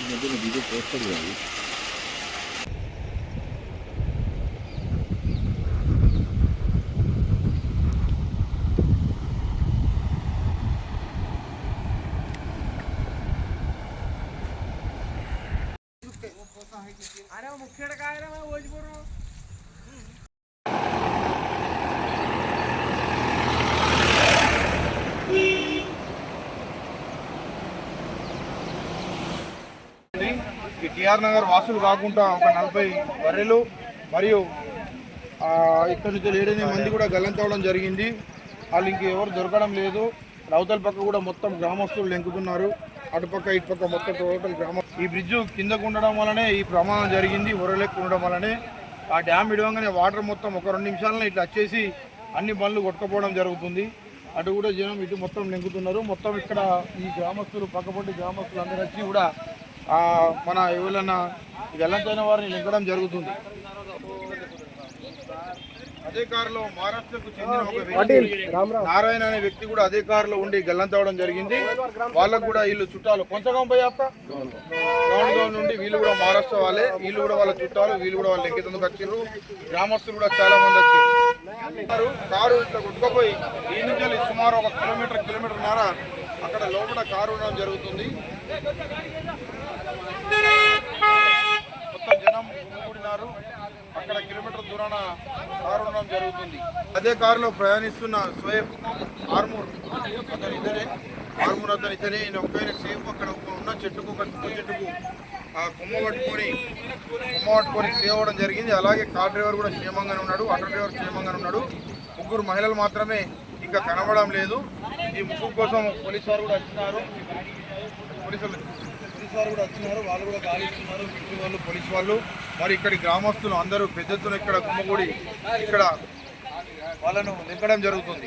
બીજું પોસ્ટ કરી આવ્યું અરે મુખ્ય કાયરા ઓજ બોરો ఈ టిఆర్ నగర్ వాసులు కాకుండా ఒక నలభై బర్రెలు మరియు ఇక్కడ నుంచి ఏడెనిమిది మంది కూడా గల్లంతవడం జరిగింది. వాళ్ళు ఇంక ఎవరు దొరకడం లేదు. రౌతల పక్క కూడా మొత్తం గ్రామస్తులు లెంకుతున్నారు అటుపక్క ఇటుపక్క మొత్తం టోటల్ గ్రామం ఈ బ్రిడ్జ్ కిందకు ఉండడం వల్లనే ఈ ప్రమాదం జరిగింది ఉరలెక్కు ఉండడం వల్లనే. ఆ డ్యామ్ ఇడవంగానే వాటర్ మొత్తం ఒక రెండు నిమిషాలను ఇట్లా వచ్చేసి అన్ని బండ్లు కొట్టుకపోవడం జరుగుతుంది. అటు కూడా జనం ఇటు మొత్తం లెంకుతున్నారు మొత్తం ఇక్కడ ఈ గ్రామస్తులు పక్కపొంటి గ్రామస్తులు అందరూ వచ్చి కూడా మన ఎవరైనా గల్లంతైన వారిని లెంకడం జరుగుతుంది. అదే కారులో మహారాష్ట్రకు చెందిన ఒక వ్యక్తి నారాయణ అనే వ్యక్తి కూడా అదే కారులో ఉండి గల్లంతవడం జరిగింది. వాళ్ళకు కూడా వీళ్ళు చుట్టాలు కొంచెం పోయి అప్ప. గ్రౌండ్ గ్రౌండ్ నుండి వీళ్ళు కూడా మహారాష్ట్ర వాళ్ళే. వీళ్ళు కూడా వాళ్ళ చుట్టాలు వీళ్ళు కూడా వాళ్ళు లెక్కేందుకు వచ్చారు గ్రామస్తులు కూడా చాలా మంది వచ్చారు కారు ఇట్లా కొట్టుకుపోయి ఈ నుంచి సుమారు ఒక కిలోమీటర్ కిలోమీటర్ నార అక్కడ లోపల కారు ఉండడం జరుగుతుంది మొత్తం జనం గుమిగూడినారు అక్కడ కిలోమీటర్ దూరాన కారు ఉండడం జరుగుతుంది. అదే కారులో ప్రయాణిస్తున్న స్వయం ఆర్మూర్ అతని ఇతనే ఆర్మూర్ అతని ఇతనే. ఈయన ఒక్కైన సేఫ్ అక్కడ ఉన్న చెట్టుకు ఒక చెట్టుకు ఆ కొమ్మ పట్టుకొని కొమ్మ పట్టుకొని సేవ్ అవ్వడం జరిగింది. అలాగే కార్ డ్రైవర్ కూడా క్షేమంగానే ఉన్నాడు ఆటో డ్రైవర్ క్షేమంగానే ఉన్నాడు. ముగ్గురు మహిళలు మాత్రమే ఇంకా కనబడడం లేదు. ఈ ముగ్గురు కోసం పోలీసు వారు కూడా వచ్చినారు. పోలీసులు పోలీసు వారు కూడా వచ్చినారు వాళ్ళు కూడా గాలిస్తున్నారు మిలిటరీ వాళ్ళు పోలీసు వాళ్ళు. మరి ఇక్కడి గ్రామస్తులు అందరూ పెద్ద ఇక్కడ కుమ్మగూడి ఇక్కడ వాళ్ళను నింపడం జరుగుతుంది.